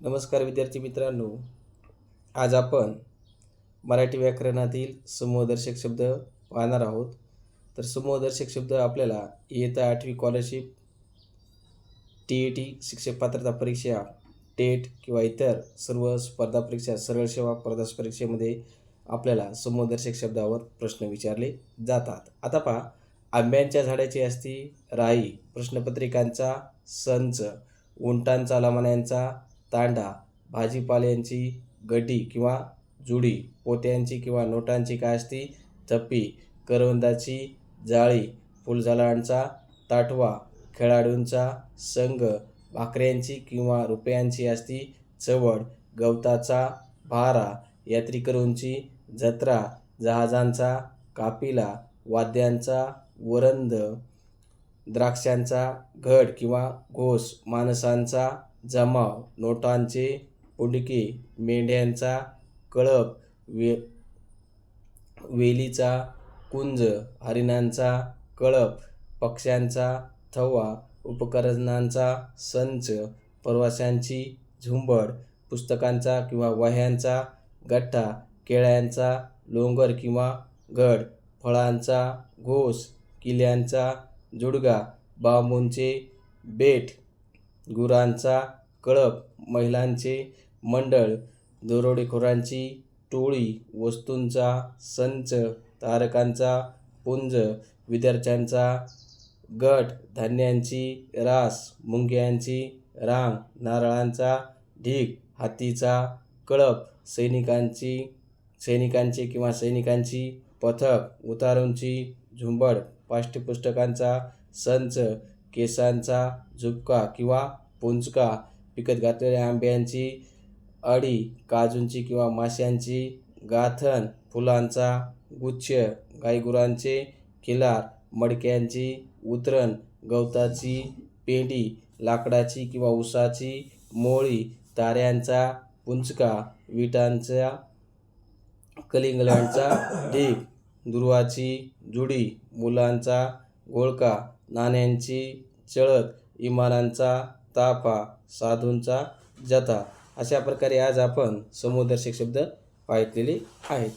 नमस्कार विद्यार्थी मित्रांनो. आज आपण मराठी व्याकरणातील समूहदर्शक शब्द पाहणार आहोत. तर समूहदर्शक शब्द आपल्याला इयत्ता आठवी स्कॉलरशिप टी ई टी शिक्षक पात्रता परीक्षा टेट किंवा इतर सर्व स्पर्धा परीक्षा सरळ सेवा स्पर्धा परीक्षेमध्ये आपल्याला समूहदर्शक शब्दावर प्रश्न विचारले जातात. आता पहा आंब्यांच्या झाडाची असती राई प्रश्नपत्रिकांचा संच उंटांचा लमाण्यांचा तांडा भाजीपाल्यांची गड्डी किंवा जुडी पोत्यांची किंवा नोटांची काय असती? थप्पी करवंदाची जाळी फुलझाडांचा ताटवा खेळाडूंचा संघ भाकऱ्यांची किंवा रुपयांची असती? चवड गवताचा भारा यात्रेकरूंची जत्रा जहाजांचा कापिला वाद्यांचा वरंद द्राक्षांचा घड किंवा घोस माणसांचा जमाव नोटांचे पुंडके मेंढ्यांचा कळप वे वेलीचा कुंज हरिणांचा कळप पक्ष्यांचा थवा उपकरणांचा संच प्रवाशांची झुंबड पुस्तकांचा किंवा वह्यांचा गठ्ठा केळ्यांचा लोंगर किंवा घड फळांचा घोस किल्ल्यांचा जुडगा बांबूंचे बेट गुरांचा कळप महिलांचे मंडळ दरोडेखोरांची टोळी वस्तूंचा संच तारकांचा पुंज विद्यार्थ्यांचा गट धान्यांची रास मुंग्यांची रांग नारळांचा ढीग हातीचा कळप सैनिकांची सैनिकांची किंवा सैनिकांची पथक उतारूंची झुंबड पाठ्यपुस्तकांचा संच केसांचा झुपका किंवा पुंचका पिकत घातलेल्या आंब्यांची अडी काजूंची किंवा माशांची गाथन फुलांचा गुच्छ गाईगुरांचे खिलार मडक्यांची उतरण गवताची पेंडी लाकडाची किंवा उसाची मोळी ताऱ्यांचा पुंचका विटांचा कलिंगलांचा ढीग दुर्वाची जुडी मुलांचा घोळका नाण्यांची चळत इमानांचा ताफा साधूंचा जथा अशा प्रकारे आज आपण समूहदर्शक शब्द पाहिलेले आहेत.